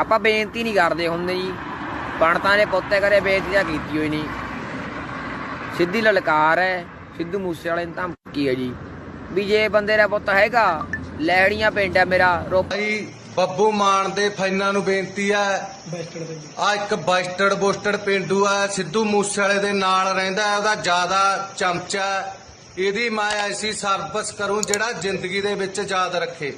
ਆਪਾਂ ਬੇਨਤੀ ਨਹੀਂ ਕਰਦੇ ਹੁੰਦੇ ਜੀ। ਪੰਡਤਾਂ ਨੇ ਪੁੱਤੇ ਕਰੇ ਤਾਂ ਕੀਤੀ ਹੋਈ ਨਹੀਂ। ਸਿੱਧੀ ਲਲਕਾਰ ਹੈ ਸਿੱਧੂ ਮੂਸੇ ਵਾਲੇ ਨੂੰ ਧਮਕੀ ਹੈ ਜੀ। ਵੀ ਜੇ ਬੰਦੇ ਦਾ ਪੁੱਤ ਹੈਗਾ ਲੈੜੀਆਂ ਪਿੰਡ ਹੈ ਮੇਰਾ ਭਾਈ ਬੱਬੂ ਮਾਨ ਦੇ ਫੈਨਾਂ ਨੂੰ ਬੇਨਤੀ ਹੈ। ਆ ਇੱਕ ਬਸਟਰਡ ਬੋਸਟਡ ਪਿੰਡੂ ਆ ਸਿੱਧੂ ਮੂਸੇਵਾਲੇ ਦੇ ਨਾਲ ਰਹਿੰਦਾ ਹੈ ਉਹਦਾ ਜ਼ਿਆਦਾ ਚਮਚਾ। ਇਹਦੀ ਮੈਂ ਐਸੀ ਸਰਵਿਸ ਕਰੂੰ ਜਿਹੜਾ ਜ਼ਿੰਦਗੀ ਦੇ ਵਿੱਚ ਯਾਦ ਰੱਖੇ।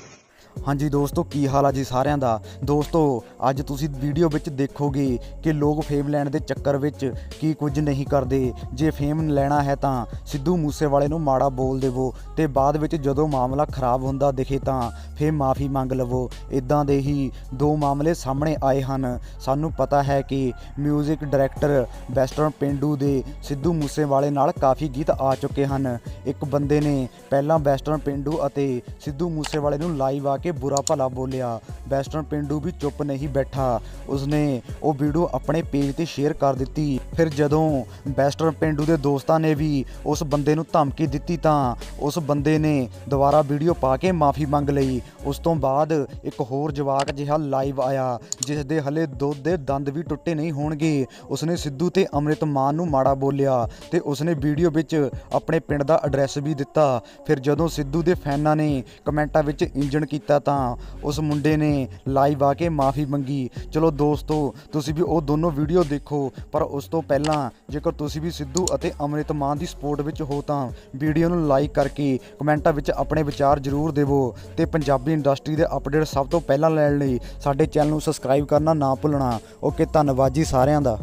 ਹਾਂਜੀ ਦੋਸਤੋ, ਕੀ ਹਾਲ ਆ ਜੀ ਸਾਰਿਆਂ ਦਾ? ਦੋਸਤੋ, ਅੱਜ ਤੁਸੀਂ ਵੀਡੀਓ ਵਿੱਚ ਦੇਖੋਗੇ ਕਿ ਲੋਕ ਫੇਮ ਲੈਣ ਦੇ ਚੱਕਰ ਵਿੱਚ ਕੀ ਕੁਝ ਨਹੀਂ ਕਰਦੇ। ਜੇ ਫੇਮ ਲੈਣਾ ਹੈ ਤਾਂ ਸਿੱਧੂ ਮੂਸੇਵਾਲੇ ਨੂੰ ਮਾੜਾ ਬੋਲ ਦੇਵੋ ਤੇ ਬਾਅਦ ਵਿੱਚ ਜਦੋਂ ਮਾਮਲਾ ਖਰਾਬ ਹੁੰਦਾ ਦਿਖੇ ਤਾਂ ਫੇਰ ਮਾਫੀ ਮੰਗ ਲਵੋ। ਇਦਾਂ ਦੇ ਹੀ ਦੋ ਮਾਮਲੇ ਸਾਹਮਣੇ ਆਏ ਹਨ। ਸਾਨੂੰ ਪਤਾ ਹੈ ਕਿ 뮤직 ਡਾਇਰੈਕਟਰ ਵੈਸਟਰਨ ਪਿੰਡੂ ਦੇ ਸਿੱਧੂ ਮੂਸੇਵਾਲੇ ਨਾਲ ਕਾਫੀ ਗੀਤ ਆ ਚੁੱਕੇ ਹਨ। ਇੱਕ ਬੰਦੇ ਨੇ ਪਹਿਲਾਂ ਵੈਸਟਰਨ ਪਿੰਡੂ ਅਤੇ ਸਿੱਧੂ ਮੂਸੇਵਾਲੇ ਨੂੰ ਲਾਈਵ ਆ ਕੇ ਬੁਰਾ ਭਲਾ ਬੋਲਿਆ। ਵੈਸਟਰਨ ਪਿੰਡੂ ਵੀ ਚੁੱਪ ਨਹੀਂ ਬੈਠਾ। ਉਸਨੇ ਉਹ ਵੀਡੀਓ ਆਪਣੇ ਪੇਜ ਤੇ ਸ਼ੇਅਰ ਕਰ ਦਿੱਤੀ। ਫਿਰ ਜਦੋਂ ਵੈਸਟਰਨ ਪਿੰਡੂ ਦੇ ਦੋਸਤਾਂ ਨੇ ਵੀ ਉਸ ਬੰਦੇ ਨੂੰ ਧਮਕੀ ਦਿੱਤੀ ਤਾਂ ਉਸ ਬੰਦੇ ਨੇ ਦੁਬਾਰਾ ਵੀਡੀਓ ਪਾ ਕੇ ਮਾਫੀ ਮੰਗ ਲਈ। ਉਸ ਤੋਂ ਬਾਅਦ ਇੱਕ ਹੋਰ ਜਵਾਕ ਜਿਹਾ ਲਾਈਵ ਆਇਆ ਜਿਸ ਦੇ ਹਲੇ ਦੁੱਧ ਦੇ ਦੰਦ ਵੀ ਟੁੱਟੇ ਨਹੀਂ ਹੋਣਗੇ। ਉਸਨੇ ਸਿੱਧੂ ਤੇ ਅੰਮ੍ਰਿਤ ਮਾਨ ਨੂੰ ਮਾੜਾ ਬੋਲਿਆ ਤੇ ਉਸਨੇ ਵੀਡੀਓ ਵਿੱਚ ਆਪਣੇ ਪਿੰਡ ਦਾ ਐਡਰੈਸ ਵੀ ਦਿੱਤਾ। ਫਿਰ ਜਦੋਂ ਸਿੱਧੂ ਦੇ ਫੈਨਾਂ ਨੇ ਕਮੈਂਟਾਂ ਵਿੱਚ ਇੰਜਣ ਕੀਤਾ ਤਾਂ ਉਸ ਮੁੰਡੇ ਨੇ ਲਾਈਵ ਆ ਕੇ ਮਾਫੀ ਮੰਗੀ। ਚਲੋ ਦੋਸਤੋ, ਤੁਸੀਂ ਵੀ ਉਹ ਦੋਨੋਂ ਵੀਡੀਓ ਦੇਖੋ, ਪਰ ਉਸ ਤੋਂ ਪਹਿਲਾਂ ਜੇਕਰ ਤੁਸੀਂ ਵੀ ਸਿੱਧੂ ਅਤੇ ਅੰਮ੍ਰਿਤ ਮਾਨ ਦੀ ਸਪੋਰਟ ਵਿੱਚ ਹੋ ਤਾਂ ਵੀਡੀਓ ਨੂੰ ਲਾਈਕ ਕਰਕੇ ਕਮੈਂਟਾਂ ਵਿੱਚ ਆਪਣੇ ਵਿਚਾਰ ਜ਼ਰੂਰ ਦੇਵੋ ਤੇ ਪੰਜਾਬੀ ਇੰਡਸਟਰੀ ਦੇ ਅਪਡੇਟ ਸਭ ਤੋਂ ਪਹਿਲਾਂ ਲੈਣ ਲਈ ਸਾਡੇ ਚੈਨਲ ਨੂੰ ਸਬਸਕ੍ਰਾਈਬ ਕਰਨਾ ਨਾ ਭੁੱਲਣਾ। ਓਕੇ, ਧੰਨਵਾਦ ਜੀ ਸਾਰਿਆਂ ਦਾ।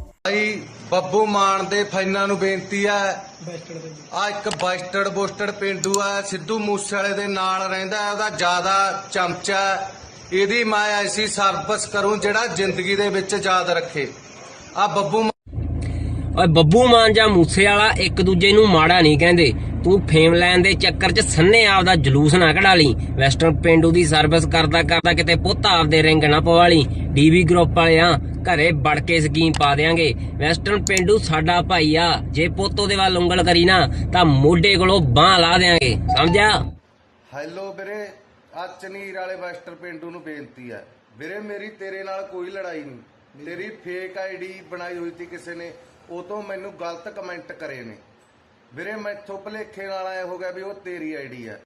ਬੱਬੂ ਮਾਨ ਦੇ ਫੈਨਾਂ ਨੂੰ ਬੇਨਤੀ ਹੈ। ਆ ਇੱਕ ਬਸਟਰਡ ਬੋਸਟਡ ਪਿੰਡੂ ਆ ਸਿੱਧੂ ਮੂਸੇਵਾਲੇ ਦੇ ਨਾਲ ਰਹਿੰਦਾ ਹੈ ਉਹਦਾ ਜ਼ਿਆਦਾ ਚਮਚਾ। ਇਹਦੀ ਮੈਂ ਐਸੀ ਸਰਵਿਸ ਕਰੂੰ ਜਿਹੜਾ ਜ਼ਿੰਦਗੀ ਦੇ ਵਿੱਚ ਯਾਦ ਰੱਖੇ। ਆ ਬੱਬੂ ਓਏ ਬੱਬੂ ਮਾਨ ਜਾਂ ਮੂਸੇ ਵਾਲਾ ਇੱਕ ਦੂਜੇ ਨੂੰ ਮਾੜਾ ਨਹੀਂ ਕਹਿੰਦੇ। ਤੂੰ ਫੇਮ ਲੈਣ ਦੇ ਚੱਕਰ 'ਚ ਸੰਨੇ ਆਪਦਾ ਜਲੂਸ ਨਾ ਕਢਾ ਲਈ। ਵੈਸਟਰਨ ਪਿੰਡੂ ਦੀ ਸਰਵਿਸ ਕਰਦਾ ਕਰਦਾ ਕਿਤੇ ਪੁੱਤ ਆਪਦੇ ਰਿੰਗ ਨਾ ਪਵਾ ਲਈ। ਡੀਵੀ ਗਰੁੱਪ ਵਾਲਿਆਂ ਘਰੇ ਵੜ ਕੇ ਸਕੀਮ ਪਾ ਦੇਾਂਗੇ ਵੈਸਟਰਨ ਪਿੰਡੂ ਸਾਡਾ ਭਾਈ ਆ, ਜੇ ਪੁੱਤ ਉਹਦੇ ਵੱਲ ਉਂਗਲ ਕਰੀ ਨਾ, ਤਾਂ ਮੋਢੇ ਕੋਲੋਂ ਬਾਹ ਲਾ ਦੇਾਂਗੇ ਸਮਝਿਆ? ਹੈਲੋ ਵੀਰੇ, ਆ ਚਨੀਰ ਵਾਲੇ ਵੈਸਟਰ ਪਿੰਡੂ ਨੂੰ ਬੇਨਤੀ ਹੈ ਵੀਰੇ, ਮੇਰੀ ਤੇਰੇ ਨਾਲ ਕੋਈ ਲੜਾਈ ਨਹੀਂ। ਤੇਰੀ ਫੇਕ ਆਈਡੀ ਬਣਾਈ ਹੋਈ ਸੀ ਕਿਸੇ ਨੇ। ਉਹ ਮੈਨੂੰ ਗਲਤ ਕਮੈਂਟ ਕਰੇ ਨੇ। ਵੀਰੇ ਮੈਥੋਂ ਭਲੇਖੇ ਨਾਲ ਆਇਆ ਹੋ ਗਿਆ ਵੀ ਉਹ ਤੇਰੀ ਆਈਡੀ ਹੈ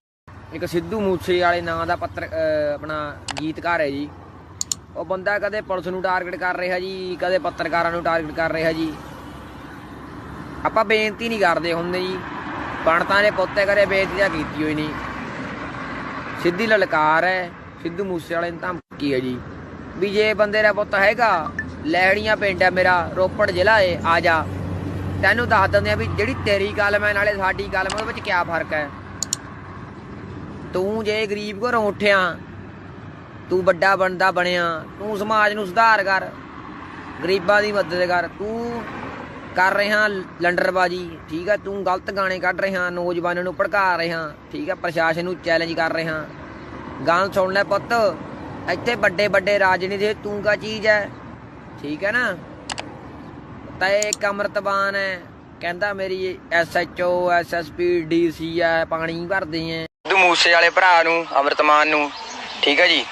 ਇੱਕ ਸਿੱਧੂ ਮੂਸੇ ਵਾਲੇ ਨਾਂ ਦਾ ਪੱਤਰ ਆਪਣਾ ਗੀਤਕਾਰ ਹੈ ਜੀ। ਉਹ ਬੰਦਾ ਕਦੇ ਪੁਲਿਸ ਨੂੰ ਟਾਰਗੇਟ ਕਰ ਰਿਹਾ ਜੀ, ਕਦੇ ਪੱਤਰਕਾਰਾਂ ਨੂੰ ਟਾਰਗੇਟ ਕਰ ਰਿਹਾ ਜੀ। ਆਪਾਂ ਬੇਨਤੀ ਨਹੀਂ ਕਰਦੇ ਹੁੰਦੇ ਜੀ। ਪੰਡਤਾਂ ਨੇ ਪੁੱਤੇ ਕਰੇ ਬੇਨਤੀ ਤਾਂ ਕੀਤੀ ਹੋਈ ਨਹੀਂ। ਸਿੱਧੀ ਲਲਕਾਰ ਹੈ, ਸਿੱਧੂ ਮੂਸੇ ਵਾਲੇ ਨੂੰ ਧਮਕੀ ਹੈ ਜੀ। ਵੀ ਜੇ ਬੰਦੇ ਦਾ ਪੁੱਤ ਹੈਗਾ ਲੈੜੀਆਂ ਪਿੰਡ ਹੈ ਮੇਰਾ, ਰੋਪੜ ਜ਼ਿਲ੍ਹਾ ਏ, ਆ ਜਾ। ਤੈਨੂੰ ਦੱਸ ਦਿੰਦੇ ਆ ਵੀ ਜਿਹੜੀ ਤੇਰੀ ਕਲਮ ਹੈ ਨਾਲੇ ਸਾਡੀ ਕਲਮ ਹੈ ਉਹਦੇ ਵਿੱਚ ਕੀ ਫ਼ਰਕ ਹੈ? ਤੂੰ ਜੇ ਗਰੀਬ ਘਰੋਂ ਉੱਠਿਆ, ਤੂੰ ਵੱਡਾ ਬਣਦਾ ਬਣਿਆ, ਤੂੰ ਸਮਾਜ ਨੂੰ ਸੁਧਾਰ ਕਰ, ਗਰੀਬਾਂ ਦੀ ਮਦਦ ਕਰ, ਤੂੰ ਕਰ ਰਿਹਾ ਲੰਡਰਬਾਜੀ, ਠੀਕ ਹੈ ਤੂੰ ਗਲਤ ਗਾਣੇ ਕੱਢ ਰਿਹਾ, ਨੌਜਵਾਨਾਂ ਨੂੰ ਭੜਕਾ ਰਿਹਾ, ਠੀਕ ਹੈ ਪ੍ਰਸ਼ਾਸਨ ਨੂੰ ਚੈਲੰਜ ਕਰ ਰਿਹਾ। ਗਾਣ ਸੁਣ ਲੈ ਪੁੱਤ, ਇੱਥੇ ਵੱਡੇ ਵੱਡੇ ਰਾਜਨੀਤੀ ਤੂੰ ਕਾ ਚੀਜ਼ ਹੈ? ਠੀਕ ਹੈ ਨਾ? ਤਾਂ ਇਹ ਇੱਕ ਹੈ। ਕਹਿੰਦਾ ਮੇਰੀ ਐਸਐਚਓ ਐਸਐਸਪੀ ਡੀਸੀ ਹੈ, ਪਾਣੀ ਭਰਦੇ ਹੈ। ਸਿੱਧੂ ਮੂਸੇ ਵਾਲੇ ਭਰਾ ਨੂੰ, ਅਮਰਤਮਾਨ ਨੂੰ। ਠੀਕ ਹੈ ਜੀ?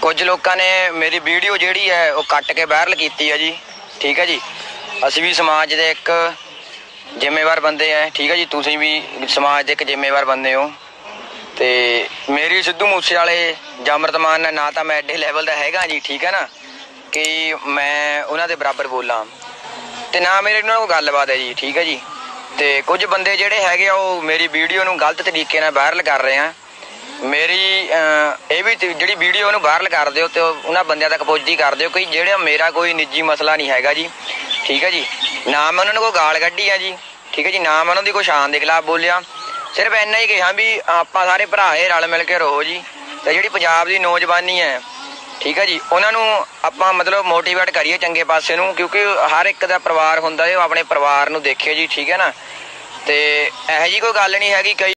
ਕੁਝ ਲੋਕਾਂ ਨੇ ਮੇਰੀ ਵੀਡੀਓ ਜਿਹੜੀ ਹੈ, ਉਹ ਕੱਟ ਕੇ ਵਾਇਰਲ ਕੀਤੀ ਹੈ ਜੀ। ਠੀਕ ਹੈ ਜੀ? ਅਸੀਂ ਵੀ ਸਮਾਜ ਦੇ ਇੱਕ ਜ਼ਿੰਮੇਵਾਰ ਬੰਦੇ ਆ ਠੀਕ ਹੈ ਜੀ? ਤੁਸੀਂ ਵੀ ਸਮਾਜ ਦੇ ਇੱਕ ਜ਼ਿੰਮੇਵਾਰ ਬੰਦੇ ਹੋ। ਤੇ ਮੇਰੀ ਸਿੱਧੂ ਮੂਸੇ ਵਾਲੇ ਜਾਂ ਅਮਰਤਮਾਨ ਨਾਲ ਨਾ ਤਾਂ ਮੈਂ ਐਡੇ ਲੈਵਲ ਦਾ ਹੈਗਾ ਜੀ। ਠੀਕ ਹੈ ਨਾ? ਕਿ ਮੈਂ ਉਹਨਾਂ ਦੇ ਬਰਾਬਰ ਬੋਲਾਂ। ਤੇ ਨਾ ਮੇਰੇ ਨਾਲ ਕੋਈ ਗੱਲਬਾਤ ਹੈ ਜੀ, ਠੀਕ ਹੈ ਜੀ? ਤੇ ਕੁਝ ਬੰਦੇ ਜਿਹੜੇ ਹੈਗੇ ਆ, ਉਹ ਮੇਰੀ ਵੀਡੀਓ ਨੂੰ ਗਲਤ ਤਰੀਕੇ ਨਾਲ ਵਾਇਰਲ ਕਰ ਰਹੇ ਆ। ਮੇਰੀ ਇਹ ਵੀ ਜਿਹੜੀ ਵੀਡੀਓ ਨੂੰ ਵਾਇਰਲ ਕਰ ਦਿਓ ਤੇ ਉਹਨਾਂ ਬੰਦਿਆਂ ਤੱਕ ਪਹੁੰਚਦੀ ਕਰ ਦਿਓ ਕਿ ਜਿਹੜਾ ਮੇਰਾ ਕੋਈ ਨਿੱਜੀ ਮਸਲਾ ਨਹੀਂ ਹੈਗਾ ਜੀ। ਠੀਕ ਹੈ ਜੀ? ਨਾ ਮੈਂ ਉਹਨਾਂ ਨੂੰ ਕੋਈ ਗਾਲ ਕੱਢੀ ਆ ਜੀ। ਠੀਕ ਹੈ ਜੀ? ਨਾ ਮੈਂ ਉਹਨਾਂ ਦੀ ਕੋਈ ਸ਼ਾਨ ਦੇ ਖਿਲਾਫ ਬੋਲਿਆ। ਸਿਰਫ ਇੰਨਾ ਹੀ ਕਿਹਾ ਵੀ ਆਪਾਂ ਸਾਰੇ ਭਰਾ ਇਹ ਰਲ ਮਿਲ ਕੇ ਰਹੋ ਜੀ। ਤੇ ਜਿਹੜੀ ਪੰਜਾਬ ਦੀ ਨੌਜਵਾਨੀ ਹੈ ਠੀਕ ਹੈ ਜੀ। ਉਹਨਾਂ ਨੂੰ ਆਪਾਂ ਮਤਲਬ ਮੋਟੀਵੇਟ ਕਰੀਏ ਚੰਗੇ ਪਾਸੇ ਨੂੰ, ਕਿਉਂਕਿ ਹਰ ਇੱਕ ਦਾ ਪਰਿਵਾਰ ਹੁੰਦਾ ਹੈ, ਉਹ ਆਪਣੇ ਪਰਿਵਾਰ ਨੂੰ ਦੇਖੇ ਜੀ, ਠੀਕ ਹੈ ਨਾ। ਤੇ ਇਹੋ ਜੀ ਕੋਈ ਗੱਲ ਨਹੀਂ ਹੈਗੀ, ਕਈ